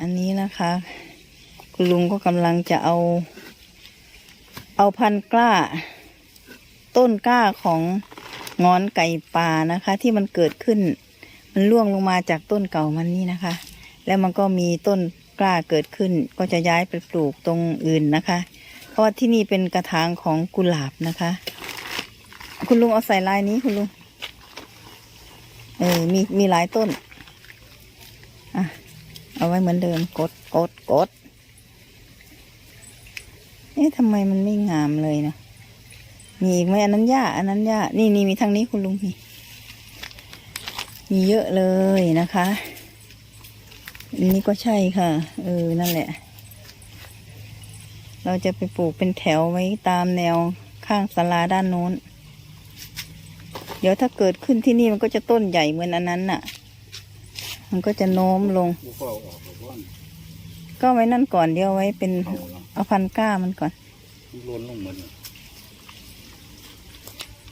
อันนี้นะคะ คุณลุงก็กำลังจะเอา เอาพันกล้า ต้นกล้าของงอนไก่ป่านะคะ ที่มันเกิดขึ้น มันร่วงลงมาจากต้นเก่ามันนี่นะคะ แล้วมันก็มีต้นกล้าเกิดขึ้น ก็จะย้ายไปปลูกตรงอื่นนะคะ เพราะว่าที่นี่เป็นกระถางของกุหลาบนะคะ คุณลุงเอาใส่ลายนี้คุณลุงเออมีมีหลายต้น อะ เอาไว้เหมือนเดิมกดกดกดเอ๊ะทำไมมันไม่งามเลยนะมีอีกไหมอันนั้นหญ้าอันนั้นหญ้านี่นี่มีทางนี้คุณลุงมีมีเยอะเลยนะคะอันนี้ก็ใช่ค่ะ เออ นั่นแหละ เราจะไปปลูกเป็นแถวไว้ตามแนวข้างศาลาด้านโน้น เดี๋ยวถ้าเกิดขึ้นที่นี่มันก็จะต้นใหญ่เหมือนอันนั้นน่ะ มันก็จะโน้มลงผู้เฝ้าออกไปว่านก็ไว้นั่นก่อนเดี๋ยวไว้เป็นเขาละเอาพันก้ามันก่อนล้นลงเหมือน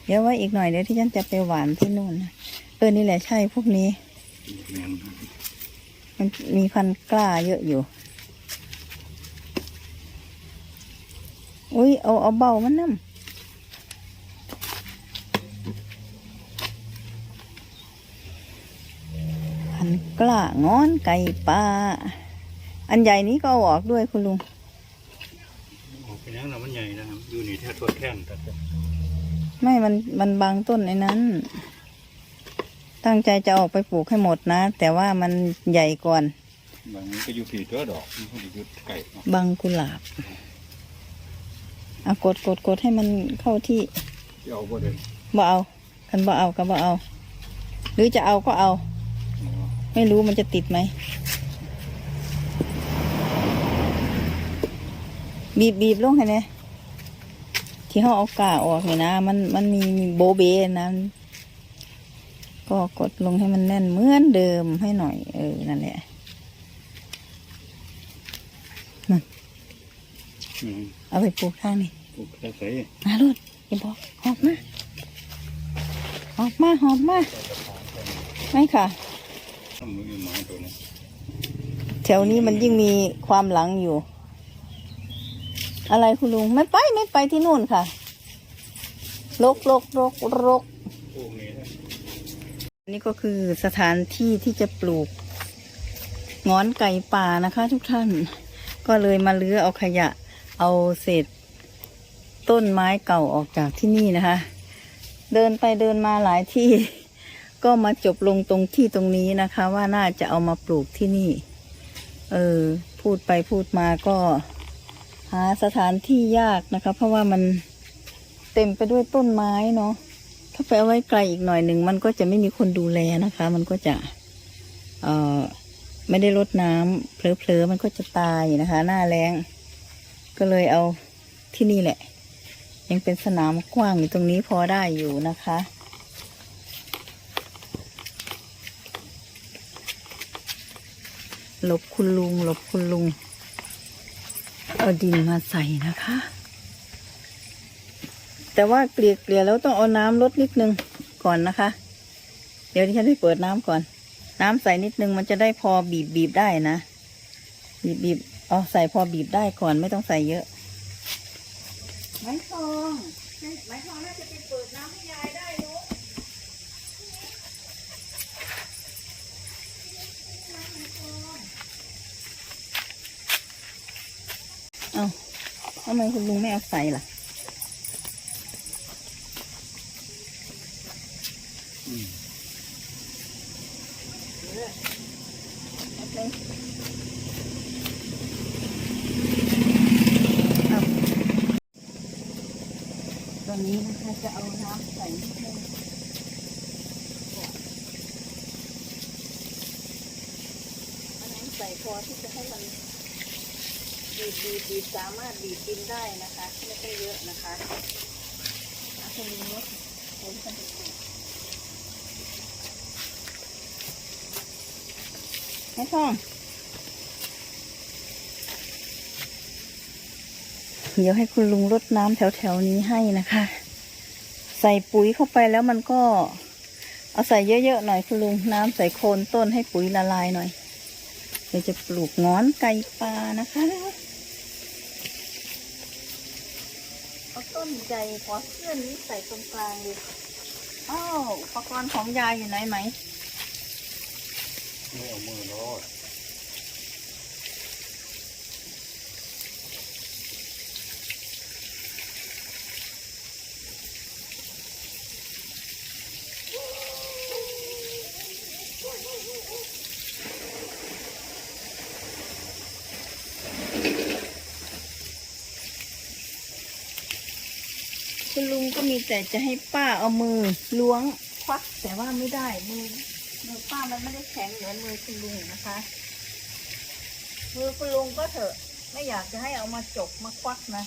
เดี๋ยวไว้อีกหน่อยเดี๋ยวที่ฉันจะไปหวานที่นู่นนะเออนี่แหละใช่พวกนี้แมนมันมีพันกล้าเยอะอยู่ อุ้ยเอาเอาเบามันน้ำ นกล้างอนไก่ป่าอันใหญ่นี้ก็เอาออกด้วยคุณลุงออกไปยังแล้วมันใหญ่นะครับอยู่นี่แท้ตัวแท่นแต่ก็ไม่ มันมันบางต้นในนั้น ตั้งใจจะออกไปปลูกให้หมดนะ แต่ว่ามันใหญ่ก่อน บางมันก็อยู่ผีตัวดอกมันก็อยู่ไก่เนาะบางกุหลาบเอากดกดกดให้มันเข้าที่ที่เอาบ่ได้บ่เอาคันบ่เอาก็บ่เอา หรือจะเอาก็เอา ไม่รู้มันจะติดไหมบีบบีบลงให้เนี่ยที่เขาเอากาออกเนี่ยนะ มันมันมีมีโบเบนะก็กดลงให้มันแน่นเหมือนเดิมให้หน่อย เออนั่นแหละอืมเอาไปปลูกทางนี่ปลูกใส่มาลูดอย่าบอกหอบมาหอบมาหอบมาไม่ค่ะ ทำมือหมาตัวนี้ แถวนี้มันยิ่งมีความหลังอยู่ อะไรคุณลุงไม่ไปไม่ไปที่นู่นค่ะรกรกรกรกปลูกนี่นะอันนี้ก็คือสถานที่ที่จะปลูกงอนไก่ป่านะคะ ทุกท่าน ก็เลยมาเลื้อเอาขยะ เอาเศษต้นไม้เก่าออกจากที่นี่นะคะ เดินไปเดินมาหลายที่ ก็มาจบลงตรงที่ตรงนี้นะคะ ว่าน่าจะเอามาปลูกที่นี่ เออ พูดไปพูดมาก็ หาสถานที่ยากนะคะ เพราะว่ามันเต็มไปด้วยต้นไม้เนาะถ้าไปเอาไว้ไกลอีกหน่อยหนึ่งมันก็จะไม่มีคนดูแลนะคะ มันก็จะ เอ่อ ไม่ได้รดน้ำเผลอๆมันก็จะตายนะคะ หน้าแรงก็เลยเอาที่นี่แหละ ยังเป็นสนามกว้างอยู่ตรงนี้พอได้อยู่นะคะ หลบคุณลุงหลบคุณลุง เอาดินมาใส่นะคะ แต่ว่าเกลี่ยเกลี่ยแล้วต้องเอาน้ำลดนิดนึงก่อนนะคะ เดี๋ยวดิฉันไปเปิดน้ำก่อน น้ำใส่นิดนึงมันจะได้พอบีบบีบได้นะ บีบบีบเอาใส่พอบีบได้ก่อนไม่ต้องใส่เยอะไม้ทองไม้ทองน่าจะไปเปิดน้ำให้ยายได้ลูกเอา ทำไมคุณลุงไม่เอาใส่ล่ะตอนนี้นะคะจะเอาน้ำใส่ให้ใส่พอที่จะให้มัน บีบบีบบีบสามารถบีบกินได้นะคะไม่ต้องเยอะนะคะอาแค่นี้เนาะผมจะดูไม่ต้องเดี๋ยวให้คุณลุงรดน้ำแถวๆนี้ให้นะคะ ใส่ปุ๋ยเข้าไปแล้วมันก็เอาใส่เยอะๆหน่อยคุณลุงน้ำใส่โคนต้นให้ปุ๋ยละลายหน่อยเราจะปลูกงอนไก่ปลานะคะ เอาต้ นใหญ่ขอเสื้อนนี้ใส่ตรงกลางเลยอ้าวอุปกรณ์ของยายอยู่ไหนไหม ไม่เอามือรอด มีแต่จะให้ป้าเอามือล้วงควักแต่ว่าไม่ได้มือมือป้ามันไม่ได้แข็งเหมือนมือคุณลุงนะคะมือคุณลุงก็เถอะ ไม่อยากจะให้เอามาจกมาควักนะ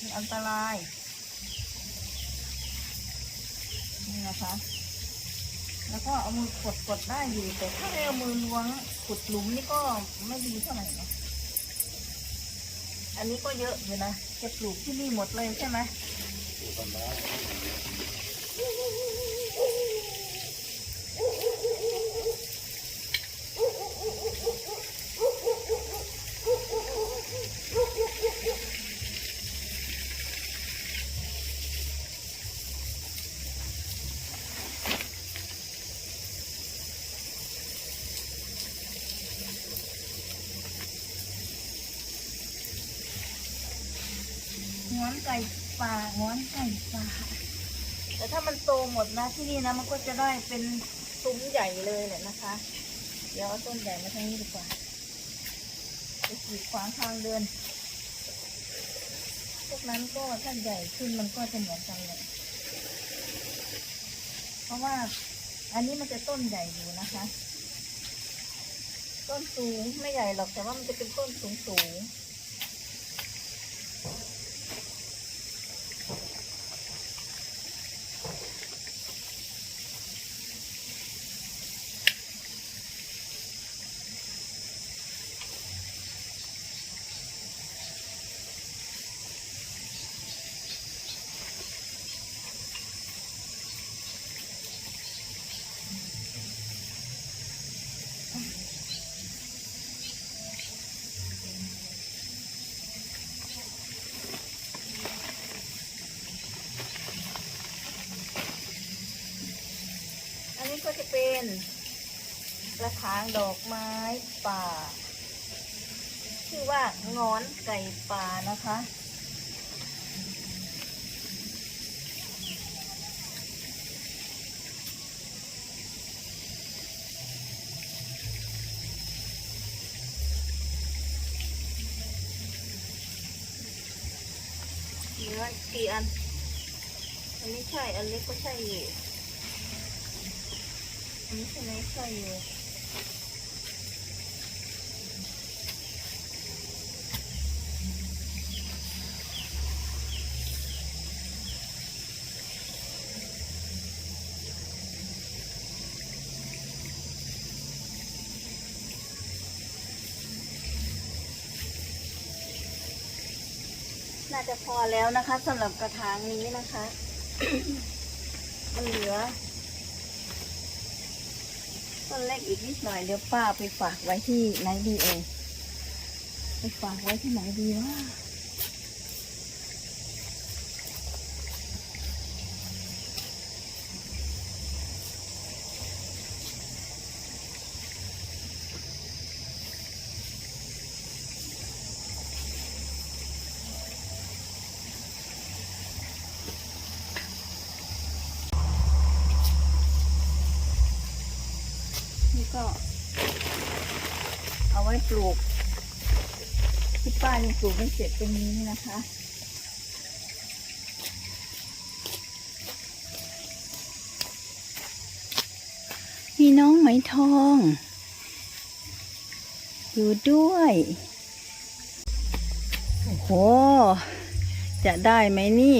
มันอันตรายนี่นะคะ แล้วก็เอามือกดกดได้อยู่แต่ถ้าให้เอามือล้วงขุดหลุมนี่ก็ไม่ดีเท่าไหร่นะอันนี้ก็เยอะอยู่นะจะปลูกที่นี่หมดเลยใช่ไหม ดูกันได้ ง้อนไก่ป่าง้อนไก่ป่าแต่ ถ้ามันโตหมดนะที่นี่นะมันก็จะได้เป็นซุ้มใหญ่เลยแหละนะคะ เดี๋ยวเอาต้นใหญ่มาทางนี้ดีกว่าจะขีดขวางทางเดิน พวกนั้นก็ถ้าใหญ่ขึ้นมันก็จะเหมือนกันเลยเพราะว่าอันนี้มันจะต้นใหญ่อยู่นะคะ ต้นสูงไม่ใหญ่หรอกแต่ว่ามันจะเป็นต้นสูงสูง เป็นกระถางดอกไม้ป่า ชื่อว่างอนไก่ป่านะคะเหลือกี่อันอันนี้ใช่ อันเล็กก็ใช่อยู่ อันนี้ใช่ไหมใช่อยู่น่าจะพอแล้วนะคะสำหรับกระถางนี้นะคะ มันเหลือ ต้นเล็กอีกนิดหน่อยเดี๋ยวป้าไปฝากไว้ที่ไหนดีเองไปฝากไว้ที่ไหนดีวะ ไว้ปลูกที่ป้ายังปลูกไม่เสร็จตรงนี้นะคะ มีน้องไหมทอง อยู่ด้วยโอ้โหจะได้ไหมนี่